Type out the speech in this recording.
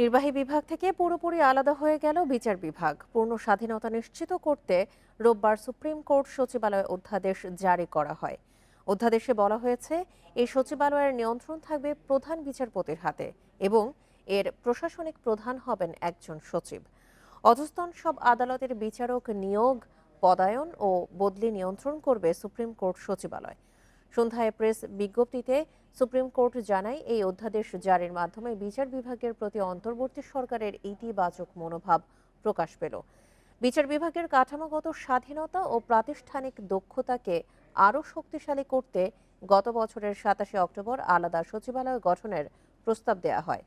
নির্বাহী বিভাগ থেকে পুরোপুরি আলাদা হয়ে গেল বিচার বিভাগ। পূর্ণ স্বাধীনতা নিশ্চিত করতে রোববার সুপ্রিম কোর্ট সচিবালয় অধ্যাদেশ জারি করা হয়। অধ্যাদেশে বলা হয়েছে এই সচিবালয়ের নিয়ন্ত্রণ থাকবে প্রধান বিচারপতির হাতে এবং এর প্রশাসনিক প্রধান হবেন একজন সচিব। অধস্তন সব আদালতের বিচারক নিয়োগ, পদায়ন ও বদলি নিয়ন্ত্রণ করবে সুপ্রিম কোর্ট সচিবালয়। সন্ধ্যায় প্রেস বিজ্ঞপ্তিতে সুপ্রিম কোর্ট জানায়, এই অধ্যাদেশ জারির মাধ্যমে বিচার বিভাগের প্রতি অন্তর্বর্তী সরকারের ইতিবাচক মনোভাব প্রকাশ পেল। বিচার বিভাগের কাঠামোগত স্বাধীনতা ও প্রাতিষ্ঠানিক দক্ষতাকে আরও শক্তিশালী করতে গত বছরের সাতাশে অক্টোবর আলাদা সচিবালয় গঠনের প্রস্তাব দেওয়া হয়।